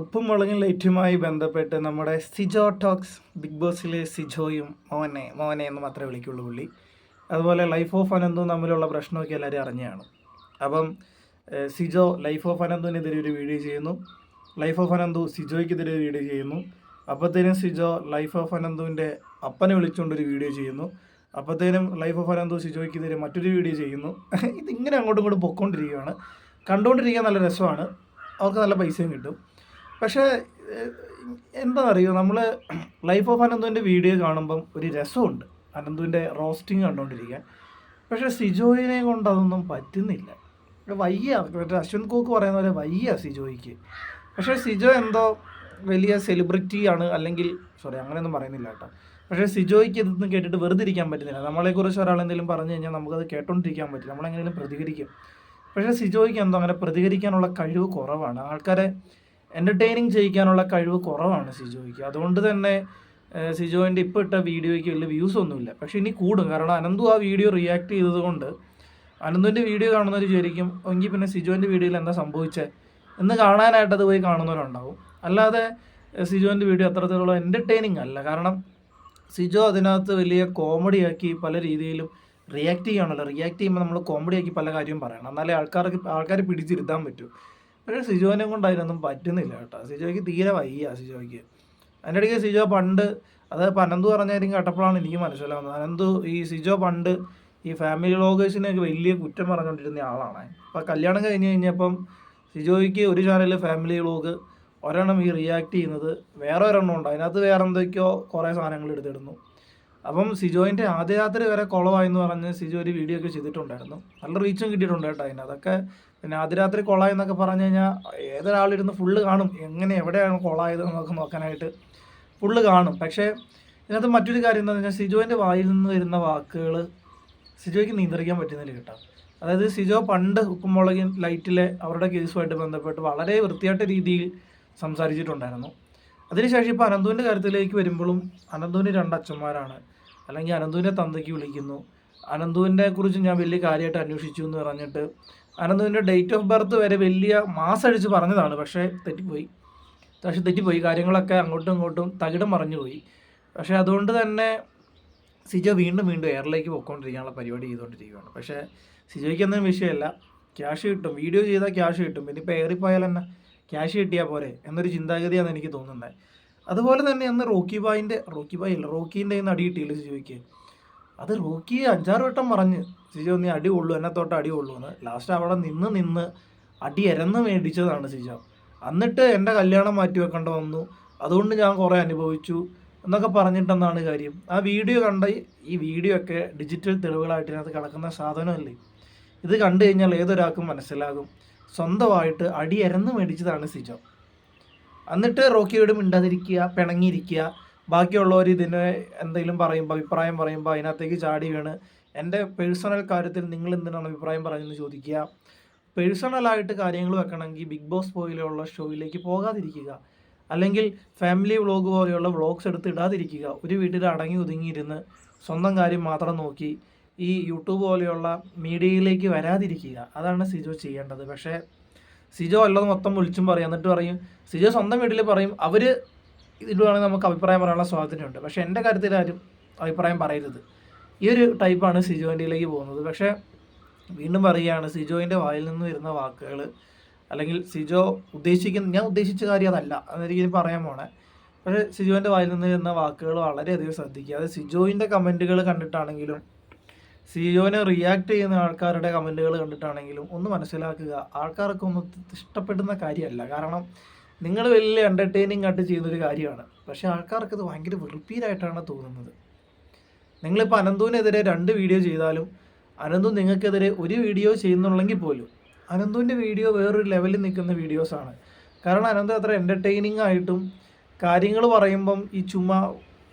ഉപ്പും മുളകും ലൈറ്റുമായി ബന്ധപ്പെട്ട് നമ്മുടെ സിജോ ടോക്സ് ബിഗ് ബോസിലെ സിജോയും മോനെ മോനെ എന്ന് മാത്രമേ വിളിക്കുള്ളൂ പുള്ളി. അതുപോലെ ലൈഫ് ഓഫ് അനന്തും തമ്മിലുള്ള പ്രശ്നമൊക്കെ എല്ലാവരും അറിഞ്ഞാണ്. അപ്പം സിജോ ലൈഫ് ഓഫ് അനന്തുവിനെതിരെ ഒരു വീഡിയോ ചെയ്യുന്നു. ലൈഫ് ഓഫ് അനന്തു സിജോയ്ക്കെതിരെ ഒരു വീഡിയോ ചെയ്യുന്നു. അപ്പോഴത്തേനും സിജോ ലൈഫ് ഓഫ് അനന്തുവിന്റെ അപ്പനെ വിളിച്ചുകൊണ്ടൊരു വീഡിയോ ചെയ്യുന്നു. അപ്പോഴത്തേനും ലൈഫ് ഓഫ് അനന്തു സിജോയ്ക്കെതിരെ മറ്റൊരു വീഡിയോ ചെയ്യുന്നു. ഇതിങ്ങനെ അങ്ങോട്ടും ഇങ്ങോട്ടും പൊക്കോണ്ടിരിക്കുകയാണ്. കണ്ടുകൊണ്ടിരിക്കാൻ നല്ല രസമാണ്. അവർക്ക് നല്ല പൈസയും കിട്ടും. പക്ഷേ എന്താ അറിയോ? നമ്മൾ ലൈഫ് ഓഫ് അനന്തുവിന്റെ വീഡിയോ കാണുമ്പം ഒരു രസമുണ്ട്. അനന്തുവിന്റെ റോസ്റ്റിംഗ് കണ്ടുകൊണ്ടിരിക്കാൻ പക്ഷേ സിജോയിനെ കൊണ്ട് അതൊന്നും പറ്റുന്നില്ല. വയ്യ. മറ്റേ അശ്വിൻ കോക്ക് പറയുന്ന പോലെ വയ്യ സിജോയ്ക്ക്. പക്ഷേ സിജോ എന്തോ വലിയ സെലിബ്രിറ്റിയാണ് അല്ലെങ്കിൽ സോറി അങ്ങനെയൊന്നും പറയുന്നില്ല കേട്ടോ. പക്ഷേ സിജോയ്ക്ക് ഇതൊന്നും കേട്ടിട്ട് വെറുതെ ഇരിക്കാൻ പറ്റുന്നില്ല. നമ്മളെക്കുറിച്ച് ഒരാൾ എന്തെങ്കിലും പറഞ്ഞു കഴിഞ്ഞാൽ നമുക്കത് കേട്ടോണ്ടിരിക്കാൻ പറ്റില്ല. നമ്മളെങ്ങനെയും പ്രതികരിക്കും. പക്ഷേ സിജോയ്ക്ക് എന്തോ അങ്ങനെ പ്രതികരിക്കാനുള്ള കഴിവ് കുറവാണ്. ആൾക്കാരെ എന്റർടൈനിങ് ചെയ്യിക്കാനുള്ള കഴിവ് കുറവാണ് സിജോയ്ക്ക്. അതുകൊണ്ട് തന്നെ സിജോയിന്റെ ഇപ്പോൾ ഇട്ട വീഡിയോയ്ക്ക് വലിയ വ്യൂസ് ഒന്നുമില്ല. പക്ഷേ ഇനി കൂടും. കാരണം അനന്തു ആ വീഡിയോ റിയാക്ട് ചെയ്തതുകൊണ്ട് അനന്തുവിന്റെ വീഡിയോ കാണുന്നവർ വിചാരിക്കും എങ്കിൽ പിന്നെ സിജോന്റെ വീഡിയോയിൽ എന്താ സംഭവിച്ചത് എന്ന് കാണാനായിട്ട് അത് പോയി കാണുന്നവരുണ്ടാവും. അല്ലാതെ സിജോന്റെ വീഡിയോ അത്രത്തിലുള്ള എന്റർടൈനിങ് അല്ല. കാരണം സിജോ അതിനകത്ത് വലിയ കോമഡി ആക്കി പല രീതിയിലും റിയാക്ട് ചെയ്യണമല്ലോ റിയാക്ട് ചെയ്യുമ്പോൾ നമ്മൾ കോമഡി ആക്കി പല കാര്യവും പറയണം. എന്നാലേ ആൾക്കാർക്ക് ആൾക്കാരെ പിടിച്ചിരുത്താൻ പറ്റൂ. പക്ഷേ സിജോനെ കൊണ്ട് അതിനൊന്നും പറ്റുന്നില്ല കേട്ടോ. സിജോയ്ക്ക് തീരെ വയ്യ സിജോയ്ക്ക്. അതിന്റെ ഇടയ്ക്ക് സിജോ പണ്ട് അത് ഇപ്പം അനന്തു പറഞ്ഞായിരിക്കും കേട്ടപ്പോഴാണ് എനിക്ക് മനസ്സിലാവുന്നത്. അനന്തു ഈ സിജോ പണ്ട് ഈ ഫാമിലി വ്ളോഗേഴ്സിനെയൊക്കെ വലിയ കുറ്റം പറഞ്ഞുകൊണ്ടിരുന്ന ആളാണ്. അപ്പോൾ കല്യാണം കഴിഞ്ഞ് കഴിഞ്ഞപ്പം സിജോയ്ക്ക് ഒരു ചാനലിൽ ഫാമിലി വ്ളോഗ് ഒരെണ്ണം ഈ റിയാക്ട് ചെയ്യുന്നത് വേറെ ഒരെണ്ണം ഉണ്ട്. അതിനകത്ത് വേറെ എന്തൊക്കെയോ കുറേ സാധനങ്ങൾ എടുത്തിടുന്നു. അപ്പം സിജോയിന്റെ ആദ്യ രാത്രി വരെ കുളമായെന്ന് പറഞ്ഞ് സിജോ ഒരു വീഡിയോ ഒക്കെ ചെയ്തിട്ടുണ്ടായിരുന്നു. നല്ല റീച്ചും കിട്ടിയിട്ടുണ്ട് കേട്ടോ അതിന്. അതൊക്കെ പിന്നെ അതിരാത്രി രാത്രി കൊളായി എന്നൊക്കെ പറഞ്ഞു കഴിഞ്ഞാൽ ഏതൊരാളിരുന്ന് ഫുള്ള് കാണും. എങ്ങനെ എവിടെയാണ് കൊളായത് എന്നൊക്കെ നോക്കാനായിട്ട് ഫുള്ള് കാണും. പക്ഷേ ഇതിനകത്ത് മറ്റൊരു കാര്യം എന്താണെന്ന് വെച്ചാൽ സിജോന്റെ വായിൽ നിന്ന് വരുന്ന വാക്കുകൾ സിജോയ്ക്ക് നിയന്ത്രിക്കാൻ പറ്റുന്നില്ല കേട്ടോ. അതായത് സിജോ പണ്ട് ഉപ്പുമുളകിൻ ലൈറ്റിലെ അവരുടെ കേസുമായിട്ട് ബന്ധപ്പെട്ട് വളരെ വൃത്തിയായിട്ട രീതിയിൽ സംസാരിച്ചിട്ടുണ്ടായിരുന്നു. അതിനുശേഷം ഇപ്പോൾ അനന്തുവിന്റെ കാര്യത്തിലേക്ക് വരുമ്പോഴും അനന്തുവിന് രണ്ട് അച്ഛന്മാരാണ് അല്ലെങ്കിൽ അനന്തുവിന്റെ തന്തയ്ക്ക് വിളിക്കുന്നു. അനന്തുവിനെ കുറിച്ച് ഞാൻ വലിയ കാര്യമായിട്ട് അന്വേഷിച്ചു എന്ന് പറഞ്ഞിട്ട് അനന്തുവിന്റെ ഡേറ്റ് ഓഫ് ബർത്ത് വരെ വലിയ മാസം അഴിച്ച് പറഞ്ഞതാണ് പക്ഷേ തെറ്റിപ്പോയി. പക്ഷേ തെറ്റിപ്പോയി. കാര്യങ്ങളൊക്കെ അങ്ങോട്ടും ഇങ്ങോട്ടും തകിടം മറിഞ്ഞുപോയി പക്ഷേ അതുകൊണ്ട് തന്നെ സിജോ വീണ്ടും വീണ്ടും എയറിലേക്ക് പോയിക്കൊണ്ടിരിക്കാനുള്ള പരിപാടി ചെയ്തുകൊണ്ടിരിക്കുകയാണ്. പക്ഷേ സിജോയ്ക്ക് ഒന്നും വിഷയമല്ല. ക്യാഷ് കിട്ടും. വീഡിയോ ചെയ്താൽ ക്യാഷ് കിട്ടും. പിന്നെ ഇപ്പോൾ എയറിൽ പോയാൽ തന്നെ ക്യാഷ് കിട്ടിയാൽ പോരെ? എന്നൊരു ചിന്താഗതിയാണ് എനിക്ക് തോന്നുന്നത്. അതുപോലെ തന്നെ അന്ന് റോക്കി ബായിന്റെ റോക്കി ബായ് അല്ല റോക്കീന്റെ അടി കിട്ടിയില്ല സിജോയ്ക്ക്. അത് റോക്കി അഞ്ചാറ് വട്ടം പറഞ്ഞ് സിജോ നീ അടി കൊള്ളു എന്നെ തൊട്ട് അടി കൊള്ളു എന്ന്. ലാസ്റ്റ് അവിടെ നിന്ന് നിന്ന് അടി എരന്ന് മേടിച്ചതാണ് സിജോ. എന്നിട്ട് എന്റെ കല്യാണം മാറ്റി വെക്കേണ്ട വന്നു. അതുകൊണ്ട് ഞാൻ കുറേ അനുഭവിച്ചു എന്നൊക്കെ പറഞ്ഞിട്ടെന്നാണ് കാര്യം. ആ വീഡിയോ കണ്ട ഈ വീഡിയോ ഒക്കെ ഡിജിറ്റൽ തെളിവുകളായിട്ട് ഇതിനകത്ത് കിടക്കുന്ന സാധനമല്ലേ? ഇത് കണ്ടു കഴിഞ്ഞാൽ ഏതൊരാൾക്കും മനസ്സിലാകും. സ്വന്തമായിട്ട് അടി അരന്ന് മേടിച്ചതാണ് സിജോ. എന്നിട്ട് റോക്കിയോട് മിണ്ടാതിരിക്കുക പിണങ്ങിയിരിക്കുക ബാക്കിയുള്ളവർ ഇതിന് എന്തെങ്കിലും പറയുമ്പോൾ അഭിപ്രായം പറയുമ്പോൾ അതിനകത്തേക്ക് ചാടി വീണ്. എന്റെ പേഴ്സണൽ കാര്യത്തിൽ നിങ്ങൾ എന്തിനാണ് അഭിപ്രായം പറയുന്നത് ചോദിക്കുക. പേഴ്സണലായിട്ട് കാര്യങ്ങൾ വെക്കണമെങ്കിൽ ബിഗ് ബോസ് പോലെയുള്ള ഷോയിലേക്ക് പോകാതിരിക്കുക. അല്ലെങ്കിൽ ഫാമിലി വ്ളോഗ് പോലെയുള്ള വ്ളോഗ്സ് എടുത്ത് ഇടാതിരിക്കുക. ഒരു വീട്ടിൽ അടങ്ങി ഒതുങ്ങിയിരുന്ന് സ്വന്തം കാര്യം മാത്രം നോക്കി ഈ യൂട്യൂബ് പോലെയുള്ള മീഡിയയിലേക്ക് വരാതിരിക്കുക. അതാണ് സിജോ ചെയ്യേണ്ടത്. പക്ഷേ സിജോ അല്ലാതെ മൊത്തം വിളിച്ചും പറയും. എന്നിട്ട് പറയും സിജോ സ്വന്തം വീട്ടിൽ പറയും അവർ ഇടുവാണെങ്കിൽ നമുക്ക് അഭിപ്രായം പറയാനുള്ള സ്വാതന്ത്ര്യമുണ്ട്. പക്ഷേ എന്റെ കാര്യത്തിൽ ആരും അഭിപ്രായം പറയരുത്. ഈ ഒരു ടൈപ്പാണ് സിജോയിന്റെയിലേക്ക് പോകുന്നത്. പക്ഷേ വീണ്ടും പറയുകയാണ് സിജോയിന്റെ വായിൽ നിന്ന് വരുന്ന വാക്കുകൾ അല്ലെങ്കിൽ സിജോ ഉദ്ദേശിക്കുന്ന ഞാൻ ഉദ്ദേശിച്ച കാര്യം അതല്ല എന്ന രീതിയിൽ പറയാൻ പോണേ. പക്ഷേ സിജോയിന്റെ വായിൽ നിന്ന് വരുന്ന വാക്കുകൾ വളരെയധികം ശ്രദ്ധിക്കുക. അത് സിജോയിന്റെ കമന്റുകൾ കണ്ടിട്ടാണെങ്കിലും സിജോനെ റിയാക്ട് ചെയ്യുന്ന ആൾക്കാരുടെ കമന്റുകൾ കണ്ടിട്ടാണെങ്കിലും ഒന്ന് മനസ്സിലാക്കുക. ആൾക്കാർക്കൊന്നും ഇഷ്ടപ്പെടുന്ന കാര്യമല്ല. കാരണം നിങ്ങൾ വലിയ എന്റർടൈനിങ് ആയിട്ട് ചെയ്യുന്നൊരു കാര്യമാണ്. പക്ഷേ ആൾക്കാർക്ക് ഇത് ഭയങ്കര വെറുപ്പീരായിട്ടാണ് തോന്നുന്നത്. നിങ്ങളിപ്പോൾ അനന്തുവിനെതിരെ രണ്ട് വീഡിയോ ചെയ്താലും അനന്തു നിങ്ങൾക്കെതിരെ ഒരു വീഡിയോ ചെയ്യുന്നുള്ളെങ്കിൽ പോലും അനന്തുവിന്റെ വീഡിയോ വേറൊരു ലെവലിൽ നിൽക്കുന്ന വീഡിയോസാണ് കാരണം അനന്തു അത്ര എന്റർടൈനിങ് ആയിട്ടും കാര്യങ്ങൾ പറയുമ്പം ഈ ചുമ്മാ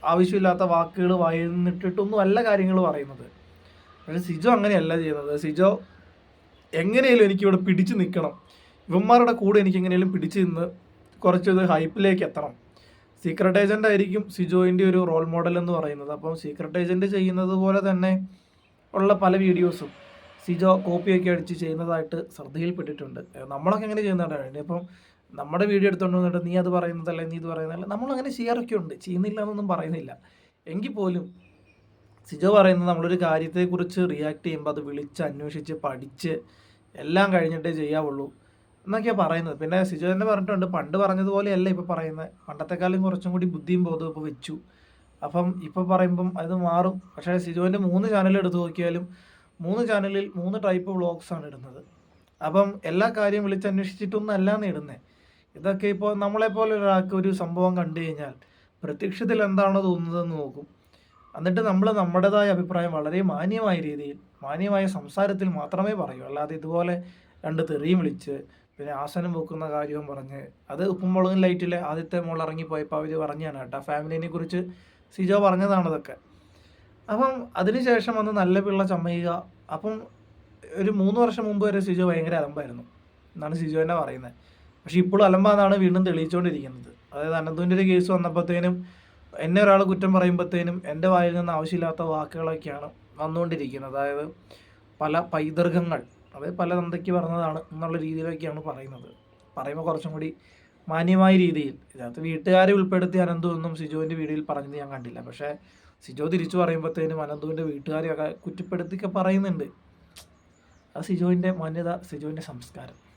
ആവശ്യമില്ലാത്ത വാക്കുകൾ വായിന്നിട്ടിട്ടൊന്നും അല്ല കാര്യങ്ങൾ പറയുന്നത്. പക്ഷേ സിജോ അങ്ങനെയല്ല ചെയ്യുന്നത്. സിജോ എങ്ങനെയാലും എനിക്കിവിടെ പിടിച്ചു നിൽക്കണം. ഇവന്മാരുടെ കൂടെ എനിക്ക് എങ്ങനെയാലും പിടിച്ചു നിന്ന് കുറച്ചത് ഹൈപ്പിലേക്ക് എത്തണം. സീക്രട്ട് ഏജന്റ് ആയിരിക്കും സിജോയിന്റെ ഒരു റോൾ മോഡൽ എന്ന് പറയുന്നത്. അപ്പം സീക്രട്ട് ഏജന്റ് ചെയ്യുന്നത് പോലെ തന്നെ ഉള്ള പല വീഡിയോസും സിജോ കോപ്പിയൊക്കെ അടിച്ച് ചെയ്യുന്നതായിട്ട് ശ്രദ്ധയിൽപ്പെട്ടിട്ടുണ്ട്. നമ്മളൊക്കെ എങ്ങനെ ചെയ്യുന്നതാണ് ഇപ്പം നമ്മുടെ വീഡിയോ എടുത്തുകൊണ്ട് വന്നിട്ട് നീ അത് പറയുന്നതല്ലേ നീ ഇത് പറയുന്നതല്ല നമ്മളങ്ങനെ ചെയ്യാറൊക്കെ ഉണ്ട്. ചെയ്യുന്നില്ല എന്നൊന്നും പറയുന്നില്ല. എങ്കിൽ പോലും സിജോ പറയുന്നത് നമ്മളൊരു കാര്യത്തെക്കുറിച്ച് റിയാക്ട് ചെയ്യുമ്പോൾ അത് വിളിച്ച് അന്വേഷിച്ച് പഠിച്ച് എല്ലാം കഴിഞ്ഞിട്ടേ ചെയ്യാവുള്ളൂ. എന്നൊക്കെയാണ് പറയുന്നത്. പിന്നെ സിജു തന്നെ പറഞ്ഞിട്ടുണ്ട് പണ്ട് പറഞ്ഞതുപോലെയല്ല ഇപ്പോൾ പറയുന്നത്. പണ്ടത്തെക്കാളും കുറച്ചും കൂടി ബുദ്ധിയും ബോധവും ഇപ്പോൾ വെച്ചു. അപ്പം ഇപ്പോൾ പറയുമ്പം അത് മാറും. പക്ഷേ സിജുവിന്റെ മൂന്ന് ചാനൽ എടുത്തു നോക്കിയാലും മൂന്ന് ചാനലിൽ മൂന്ന് ടൈപ്പ് വ്ളോഗ്സാണ് ഇടുന്നത്. അപ്പം എല്ലാ കാര്യവും വിളിച്ചന്വേഷിച്ചിട്ടൊന്നും അല്ലാന്ന് ഇടുന്നത് ഇതൊക്കെ ഇപ്പോൾ നമ്മളെപ്പോലെ ഒരാൾക്ക് ഒരു സംഭവം കണ്ടു കഴിഞ്ഞാൽ പ്രത്യക്ഷത്തിൽ എന്താണോ തോന്നുന്നതെന്ന് നോക്കും. എന്നിട്ട് നമ്മൾ നമ്മുടേതായ അഭിപ്രായം വളരെ മാന്യമായ രീതിയിൽ മാന്യമായ സംസാരത്തിൽ മാത്രമേ പറയൂ. അല്ലാതെ ഇതുപോലെ രണ്ട് തെറിയും വിളിച്ച് പിന്നെ ആസനം വെക്കുന്ന കാര്യവും പറഞ്ഞ് അത് ഉപ്പുമുളകും ലൈറ്റിലെ ആദ്യത്തെ മോൾ ഇറങ്ങിപ്പോയപ്പോൾ അവർ പറഞ്ഞാണ് കേട്ടോ ഫാമിലിനെ കുറിച്ച് സിജോ പറഞ്ഞതാണ് ഇതൊക്കെ. അപ്പം അതിനുശേഷം വന്ന് നല്ല പിള്ള ചമ്മയുക അപ്പം ഒരു മൂന്ന് വർഷം മുമ്പ് വരെ സിജോ ഭയങ്കര അലമ്പായിരുന്നു. എന്നാണ് സിജോ തന്നെ പറയുന്നത്. പക്ഷെ ഇപ്പോഴും അലമ്പാന്നാണ് വീണ്ടും തെളിയിച്ചുകൊണ്ടിരിക്കുന്നത് അതായത് അനന്തുവിന്റെ ഒരു കേസ് വന്നപ്പോഴത്തേനും എന്നെ ഒരാൾ കുറ്റം പറയുമ്പോഴത്തേനും എന്റെ വായിൽ നിന്ന് ആവശ്യമില്ലാത്ത വാക്കുകളൊക്കെയാണ് വന്നുകൊണ്ടിരിക്കുന്നത്. അതായത് പല പൈതൃകങ്ങൾ അതായത് പല തന്തയ്ക്ക് പറഞ്ഞതാണ് എന്നുള്ള രീതിയിലൊക്കെയാണ് പറയുന്നത്. പറയുമ്പോൾ കുറച്ചും കൂടി മാന്യമായ രീതിയിൽ. ഇതിനകത്ത് വീട്ടുകാരെ ഉൾപ്പെടുത്തി അനന്തു ഒന്നും സിജുവിന്റെ വീഡിയോയിൽ പറഞ്ഞത് ഞാൻ കണ്ടില്ല. പക്ഷേ സിജോ തിരിച്ചു പറയുമ്പോഴത്തേനും അനന്തുവിന്റെ വീട്ടുകാരെയൊക്കെ കുറ്റപ്പെടുത്തിയൊക്കെ പറയുന്നുണ്ട്. അത് സിജോവിന്റെ മാന്യത സിജോവിന്റെ സംസ്കാരം.